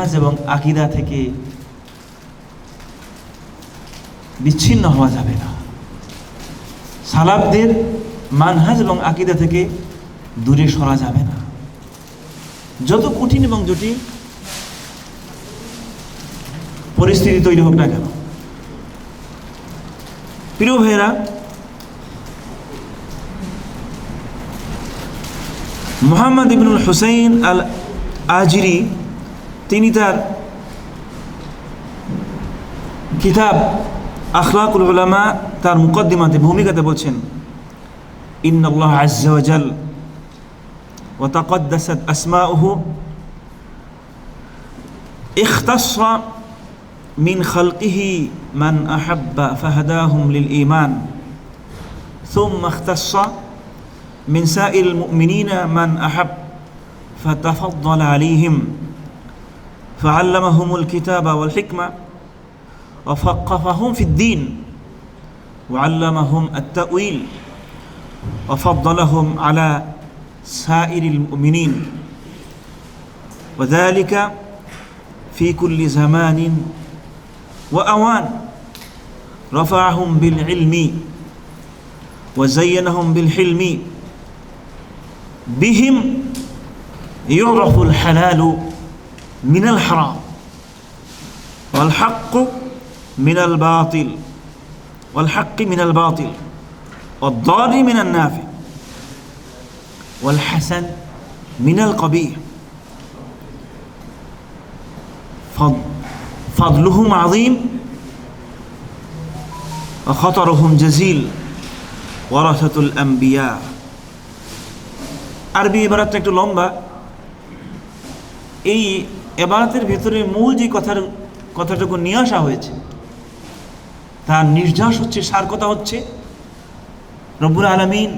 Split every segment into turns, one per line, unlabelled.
এবং আকিদা থেকে বিচ্ছিন্ন হওয়া যাবে না। সালাবদের মানহাজ এবং আকিদা থেকে দূরে সরা যাবে না। যত কঠিন এবং জটিল পরিস্থিতি তৈরি হোক না কেন, প্রিয় ভাইয়েরা, মোহাম্মদ ইবনুল হুসাইন আল আজিরি তিনি তার কিতাব আখলাকুল উলামা তার মুকদ্দিমাতে ভূমিকাতে বলছেন ইন আল্লাহ আজ্জা ওয়াজাল وتقدست أسماؤه اختص من خلقه من أحب فهداهم للإيمان ثم اختص من سائر المؤمنين من أحب فتفضل عليهم فعلمهم الكتاب والحكمة وفقفهم في الدين وعلمهم التأويل وفضلهم على سائر المؤمنين. وذلك في كل زمان وأوان. رفعهم بالعلم وزينهم بالحلم. بهم يعرف الحلال من الحرام والحق من الباطل والحق من الباطل والضار من النافع والحسن من القبيح فض- فضلهم عظيم وخطرهم جزيل ورثة الأنبياء আরবি এবারটা একটু লম্বা এই এবারাতের ভিতরে মূল যে কথার, কথাটুকু নিয়ে আসা হয়েছে, তার নির্যাস হচ্ছে সার কথা হচ্ছে। রব্বুল আলমিন,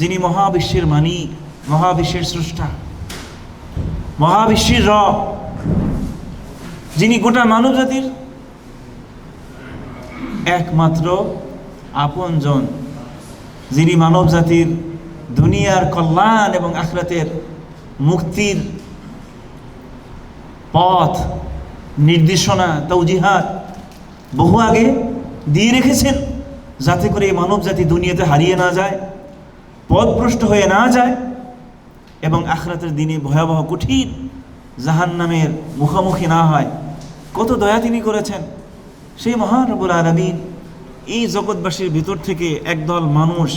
যিনি মহাবিশ্বের মালিক মহাবিশ্বের স্রষ্টা, মহাবিশ্বের র যিনি গোটা মানব জাতির একমাত্র আপনজন, যিনি মানব জাতির দুনিয়ার কল্যাণ এবং আখরাতের মুক্তির পথ, নির্দেশনা তৌজিহাত বহু আগে দিয়ে রেখেছেন যাতে করে এই মানব জাতি দুনিয়াতে হারিয়ে না যায়, পথভ্রষ্ট হয়ে না যায় এবং আখরাতের দিনে ভয়াবহ কঠিন জাহান নামের মুখোমুখি না হয়। কত দয়া তিনি করেছেন। সেই মহান রবুল আলমিন এই জগৎবাসীর ভিতর থেকে একদল মানুষ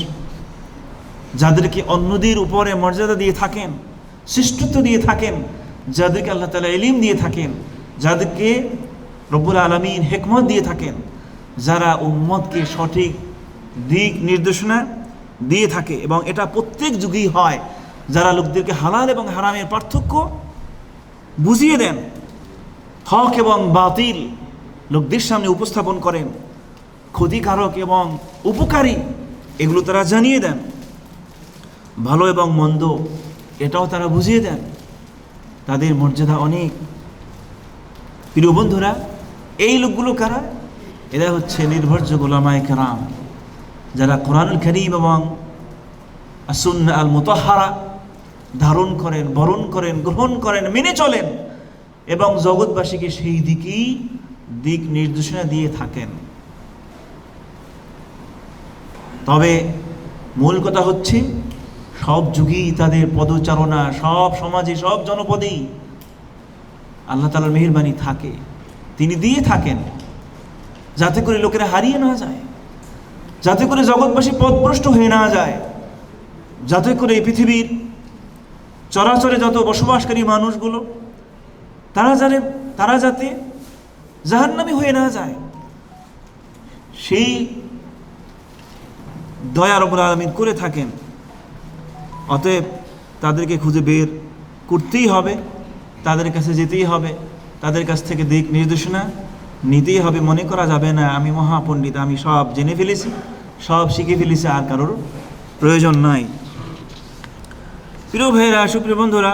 যাদেরকে অন্যদের উপরে মর্যাদা দিয়ে থাকেন, শ্রেষ্ঠত্ব দিয়ে থাকেন যাদেরকে আল্লাহ তালা এলিম দিয়ে থাকেন, যাদেরকে রব্বুল আলমিন হেকমত দিয়ে থাকেন, যারা উম্মতকে সঠিক দিক নির্দেশনা দিয়ে থাকে এবং এটা প্রত্যেক যুগেই হয়, যারা লোকদেরকে হালাল এবং হারামের পার্থক্য বুঝিয়ে দেন, হক এবং বাতিল লোকদের সামনে উপস্থাপন করেন, ক্ষতিকারক এবং উপকারী এগুলো তারা জানিয়ে দেন, ভালো এবং মন্দ এটাও তারা বুঝিয়ে দেন। তাদের মর্যাদা অনেক। প্রিয় বন্ধুরা, এই লোকগুলো কারা? এরা হচ্ছে নির্ভরযোগ্য লামায় কারাম, যারা কোরআনুল করিম এবং আসুন আল মোতাহারা ধারণ করেন, বরণ করেন, গ্রহণ করেন, মেনে চলেন এবং জগৎবাসীকে সেই দিকেই দিক নির্দেশনা দিয়ে থাকেন। তবে মূল কথা হচ্ছে সব যুগেই তাদের পদচারণা, সব সমাজে সব জনপদেই আল্লাহ তালার মেহরবানি থাকে। তিনি দিয়ে থাকেন, যাতে করে লোকেরা হারিয়ে না যায়, যাতে করে জগৎবাসী পথভ্রষ্ট হয়ে না যায়, যাতে করে এই পৃথিবীর চরাচরে যত বসবাসকারী মানুষগুলো, তারা জানে তারা যাতে জাহান্নামী হয়ে না যায়। সেই দয়া রবুল আলমিন করে থাকেন। অতএব তাদেরকে খুঁজে বের করতেই হবে, তাদের কাছে যেতেই হবে, তাদের কাছ থেকে দিক নির্দেশনা নিতেই হবে। মনে করা যাবে না, আমি মহাপণ্ডিত, আমি সব জেনে ফেলেছি, সব শিখে ফেলেছি, আর কারোর প্রয়োজন নাই। প্রিয় ভাইয়েরা, সুপ্রিয় বন্ধুরা,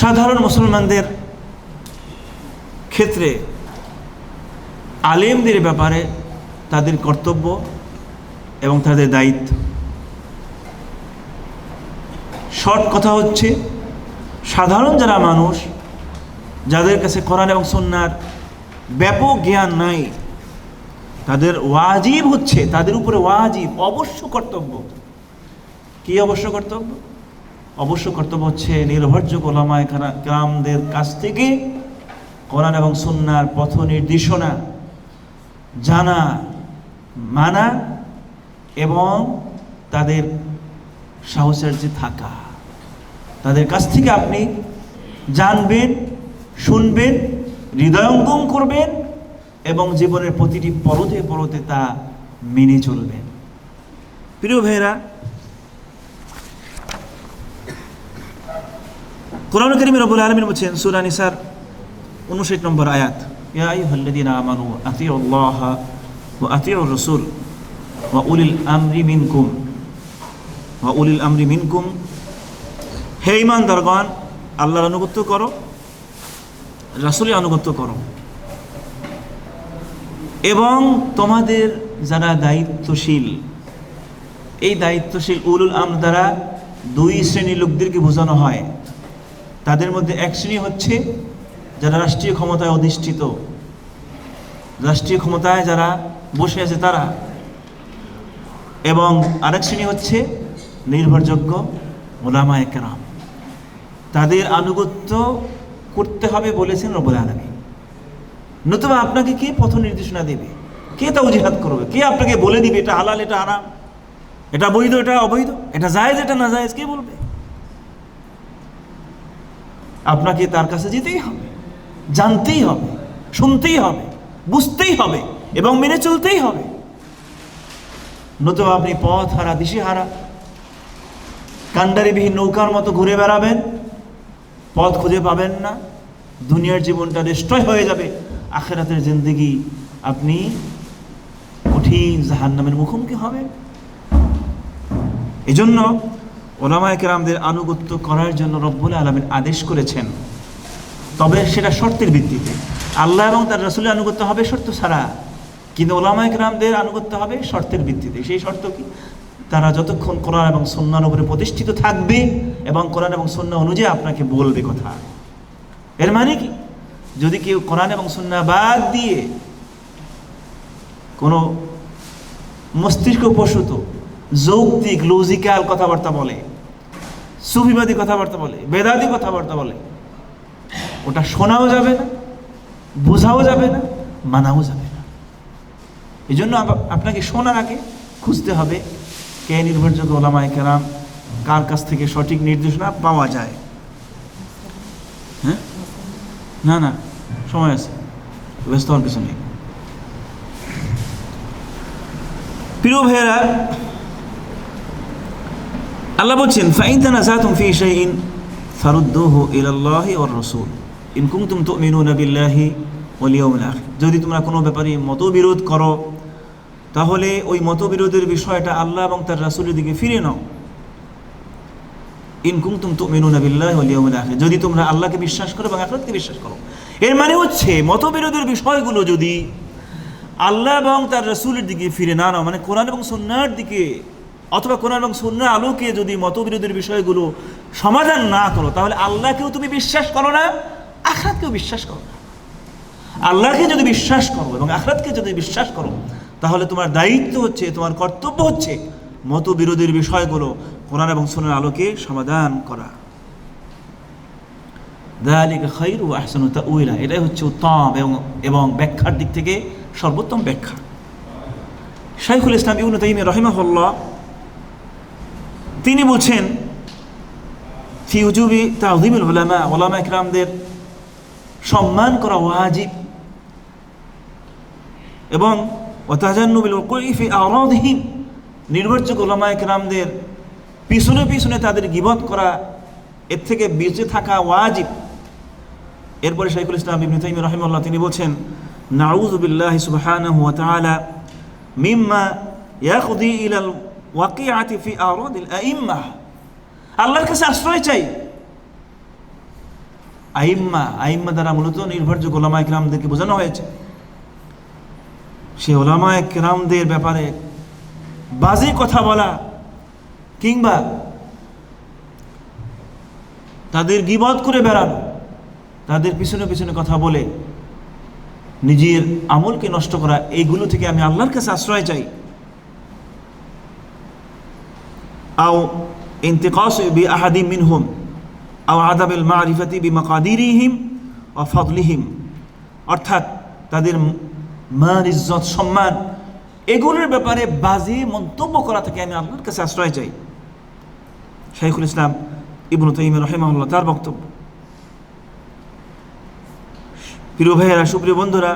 সাধারণ মুসলমানদের ক্ষেত্রে আলেমদের ব্যাপারে তাদের কর্তব্য এবং তাদের দায়িত্ব। শর্ট কথা হচ্ছে, সাধারণ যারা মানুষ, যাদের কাছে কোরআন এবং সন্ন্যার ব্যাপক জ্ঞান নাই, তাদের ওয়াজিব হচ্ছে, তাদের উপরে ওয়াজিব, অবশ্য কর্তব্য। কি অবশ্য কর্তব্য? অবশ্য কর্তব্য হচ্ছে নির্ভরযোগ্য ওলামায় গ্রামদের কাছ থেকে কোরআন এবং সন্ন্যার পথ নির্দেশনা জানা, মানা এবং তাদের সাহচর্যে থাকা। তাদের কাছ থেকে আপনি জানবেন, শুনবেন, হৃদয়ঙ্গম করবেন এবং জীবনের প্রতিটি পরতে পরতে তা মেনে চলবেন। প্রিয় ভাইয়েরা, কোরআন করিম রবুল আলমিন বলছেন, সুরা নিসার উনষাট নম্বর আয়াত, ইয়া আইয়ুহাল্লাযীনা আমানু আতিউল্লাহ ওয়া আতিউর রাসূল। ওয়া উলিল আমরি মিনকুম ওয়া উলিল আমরি মিনকুম হে ঈমানদারগণ আল্লাহর আনুগত্য করো, রাসূলের করো। এবং তোমাদের যারা দায়িত্বশীল, এই দায়িত্বশীল উলুল আম দ্বারা দুই শ্রেণির লোকদেরকে বোঝানো হয়। তাদের মধ্যে এক শ্রেণি হচ্ছে যারা রাষ্ট্রীয় ক্ষমতায় অধিষ্ঠিত। রাষ্ট্রীয় ক্ষমতায় যারা বসে আছে তারা এবং আরেক শ্রেণি হচ্ছে নির্ভরযোগ্য ওলামা একরাম তাদের আনুগত্য করতে হবে বলেছেন রবুল আলমী নতুবা আপনাকে কে পথ নির্দেশনা দেবে? কে তা অজিহাত করবে? কে আপনাকে বলে দিবে এটা হালাল, এটা আরাম এটা বৈধ, এটা অবৈধ? এটা জায়েজ, এটা না জায়েজ কে বলবে? আপনাকে তার কাছে যেতেই হবে, জানতেই হবে, শুনতেই হবে, বুঝতেই হবে এবং মেনে চলতেই হবে। নতুবা আপনি পথ হারা, দিশে হারা। কান্ডারিবিহীন নৌকার মতো ঘুরে বেড়াবেন, পথ খুঁজে পাবেন না। দুনিয়ার জীবনটা নিশ্চয় হয়ে যাবে। আখেরাতের জিন্দগি আপনি কঠিন জাহান্নামের মুখোমুখি হবেন। এই জন্য ওলামায় কেরামদের আনুগত্য করার জন্য রব্বুল আলমের আদেশ করেছেন। তবে সেটা শর্তের ভিত্তিতে। আল্লাহ এবং তার রসুলের আনুগত্য হবে শর্ত ছাড়া। কিন্তু ওলামায় কেরামদের আনুগত্য হবে শর্তের ভিত্তিতে। সেই শর্ত কি? তারা যতক্ষণ কোরআন এবং সন্ন্যার উপরে প্রতিষ্ঠিত থাকবে এবং কোরআন এবং সন্না অনুযায়ী আপনাকে বলবে কথা এর মানে কি? যদি কেউ কোরআন এবং সন্না বাদ দিয়ে কোনো মস্তিষ্ক প্রসূত, যৌক্তিক, লজিক্যাল কথাবার্তা বলে, সুফিবাদী কথাবার্তা বলে, বেদাদি কথাবার্তা বলে, ওটা শোনাও যাবে না, বোঝাও যাবে না, মানাও যাবে এই জন্য আপনাকে শোনার আগে খুঁজতে হবে কে নির্ভরযোগ্য ওলামায় কেরাম, কার কাছ থেকে সঠিক নির্দেশনা পাওয়া যায়। হ্যাঁ? না না, সময় আছে। ব্যস্ত হওয়ার কিছু নেই। প্রিয় ভাইয়েরা, আল্লাহ বলছেন, ফাইন তানাজাতুম ফি শাইইন ফারুদ্দুহু ইলাল্লাহি ওয়ার রাসূল। ইন কুনতুম তুমিনুনা বিল্লাহি ওয়াল ইয়াউমিল যদি তোমরা কোনো ব্যাপারে মতবিরোধ করো তাহলে ওই মতবিরোধের বিষয়টা আল্লাহ এবং তার রাসূলের দিকে ফিরে নাও। ইন কুনতুম তুমিনুনা বিল্লাহি ওয়াল ইয়াউমিল আখির। যদি তোমরা আল্লাহকে বিশ্বাস করো এবং আখিরাতকে বিশ্বাস করো। এর মানে হচ্ছে মতবিরোধের বিষয়গুলো যদি আল্লাহ এবং তার রসুলের দিকে ফিরে না নাও মানে কোরআন এবং সন্ন্যার দিকে অথবা কোরআন এবং সন্ন্যার আলোকে যদি মতবিরোধের বিষয়গুলো সমাধান না করো, তাহলে আল্লাহকেও তুমি বিশ্বাস করো না, আখরাতকেও বিশ্বাস করো না। আল্লাহকে যদি বিশ্বাস করো এবং আখরাতকে যদি বিশ্বাস করো তাহলে তোমার দায়িত্ব হচ্ছে, তোমার কর্তব্য হচ্ছে মতবিরোধের বিষয়গুলো কোরআন এবং সোনার আলোকে সমাধান করা। দালিকা খৈর ও আহসানুতা এটাই হচ্ছে উত্তম এবং এবং ব্যাখ্যার দিক থেকে সর্বোত্তম ব্যাখ্যা। শাইখুল ইসলাম ইউন তাইম রহিমাহুল্লাহ, তিনি বলছেন, ফি উজুবি তাউজিমুল ওলামা ওলামা ইকরামদের সম্মান করা ওয়াজিব এবং ও তাজান্নুবিল কৈফি আরদহীন নির্ভরযোগ্য ওলামায়ক রামদের পিছনে পিছনে তাদের গিবত করা, এর থেকে বেঁচে থাকা ওয়াজিব। এরপরে শাইখুল ইসলাম ইবনে তাইমিয়া রাহিমাল্লাহ তিনি বলছেন, নাউযু বিল্লাহি সুবহানাহু ওয়া তাআলা মিম্মা ইয়াকদি ইলা আল ওয়াকিআতি ফি আরাদিল আইম্মাহ আল্লাহর কাছে আশ্রয় চাই। আইম্মা আইম্মা দ্বারা মূলত নির্ভরযোগ্য ওলামা ইকরামদেরকে বোঝানো হয়েছে। সে ওলামা একরামদের ব্যাপারে বাজে কথা বলা কিংবা তাদের গিবত করে বেড়ানো, তাদের পিছনে পিছনে কথা বলে নিজের আমলকে নষ্ট করা এইগুলো থেকে আমি আল্লাহর কাছে আশ্রয় চাই। আও ইন্তেকাস বি আহাদি মিনহুম, আও আদাবেল মারিফাতি বি মাকাদিরিহিম ও ফদলিহিম। অর্থাৎ তাদের মান, ইজ্জত, সম্মান, এগুলোর ব্যাপারে বাজে মন্তব্য করা থেকে আমি আল্লাহর কাছে আশ্রয় চাই। শাইখুল ইসলাম ইবনু তাইম রহেমাউল্লাহ তার বক্তব্য। প্রিয় ভাইয়েরা, সুপ্রিয় বন্ধুরা,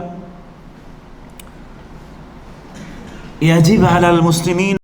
ইয়াজিব আলাল মুসলিমিন